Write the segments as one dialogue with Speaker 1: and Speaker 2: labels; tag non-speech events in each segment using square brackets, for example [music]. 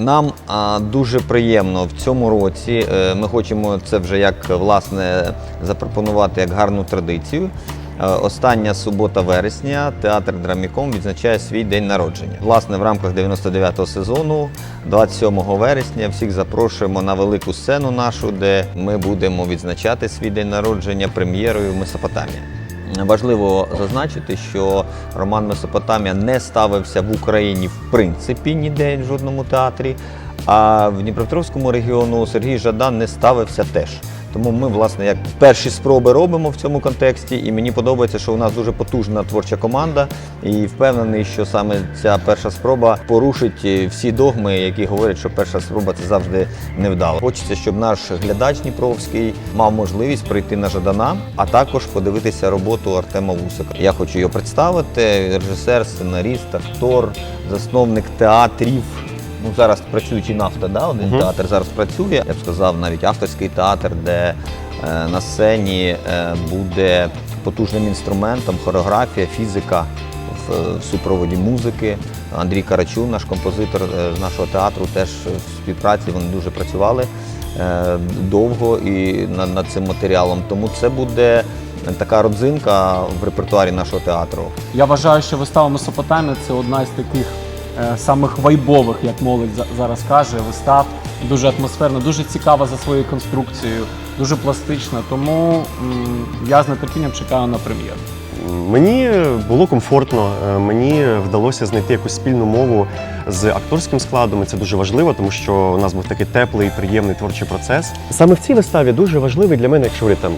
Speaker 1: Нам а, дуже приємно в цьому році. е, Ми хочемо це вже як власне запропонувати як гарну традицію. Е, Остання субота вересня театр Драміком відзначає свій день народження. Власне, в рамках 99-го сезону, 27 вересня, всіх запрошуємо на велику сцену нашу, де ми будемо відзначати свій день народження прем'єрою Месопотамія. Важливо зазначити, що роман Месопотамія не ставився в Україні в принципі ніде в жодному театрі. А в Дніпропетровському регіону Сергій Жадан не ставився теж. Тому ми, власне, як перші спроби робимо в цьому контексті, і мені подобається, що у нас дуже потужна творча команда, і впевнений, що саме ця перша спроба порушить е, всі догми, які говорять, що перша спроба це завжди невдало. Хочеться, щоб наш глядач Дніпровський мав можливість прийти на Жадана, а також подивитися роботу Артема Вусика. Я хочу його представити. Режисер, сценаріст, актор, засновник театрів. Ну, зараз працюючий нафта, да, один
Speaker 2: Мгм.
Speaker 1: театр зараз працює. Я б сказав, навіть авторський театр, де е, на сцені е, буде потужним інструментом хореографія, фізика в, в супроводі музики. Андрій Карачун, наш композитор е, з нашого театру, теж в співпраці вони дуже працювали е, довго і над, над цим матеріалом. Тому це буде така родзинка в репертуарі нашого театру.
Speaker 3: Я вважаю, що вистава Месопотамія це одна із таких е, самих вайбових, як молодь зараз каже, вистав. Дуже атмосферна, дуже цікава за своєю конструкцією, дуже пластична. Тому я з нетерпінням чекаю на прем'єру.
Speaker 2: Мені було комфортно, е, мені вдалося знайти якусь спільну мову з акторським складом. І це дуже важливо, тому що у нас був такий теплий, приємний творчий процес. Саме в цій виставі дуже важливий для мене, якщо говорити там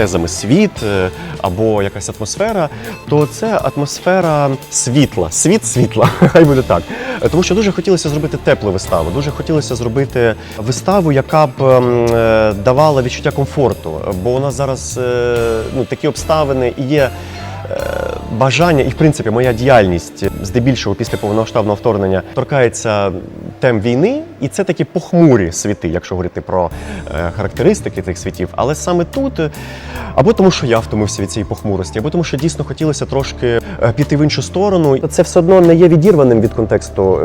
Speaker 2: тезами світ е, або якась атмосфера, то це атмосфера світла, світ світла, [laughs] хай буде так. Е, Тому що дуже хотілося зробити теплу виставу, дуже хотілося зробити виставу, яка б ем, е, давала відчуття комфорту. Бо у нас зараз ну, такі обставини і є. Бажання і, в принципі, моя діяльність здебільшого після повномасштабного вторгнення торкається тем війни, і це такі похмурі світи, якщо говорити про е, характеристики цих світів. Але саме тут, е, або тому, що я втомився від цієї похмурості, або тому, що дійсно хотілося трошки е, піти в іншу сторону. Це все одно не є відірваним від контексту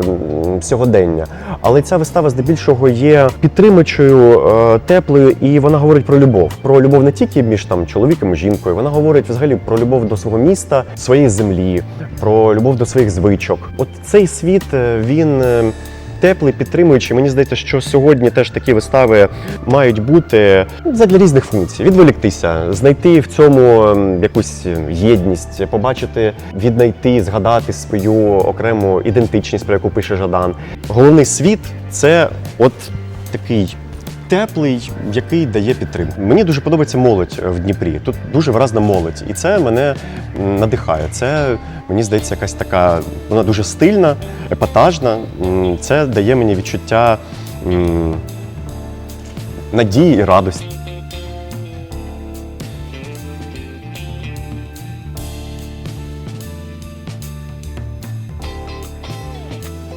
Speaker 2: сьогодення. Але ця вистава здебільшого є підтримачою, теплою, і вона говорить про любов. Про любов не тільки між там чоловіком і жінкою, вона говорить взагалі про любов до свого міста, своєї землі, про любов до своїх звичок. От цей світ він. Теплий, підтримуючий. Мені здається, що сьогодні теж такі вистави мають бути ну, задля різних функцій: відволіктися, знайти в цьому ем, якусь єдність, побачити, віднайти, згадати свою окрему ідентичність, про яку пише Жадан. Головний світ це от такий. Теплий, який дає підтримку. Мені дуже подобається молодь в Дніпрі. Тут дуже вразна молодь, і це мене надихає. Це мені здається, якась така. Вона дуже стильна, епатажна. Це дає мені відчуття надії і радості.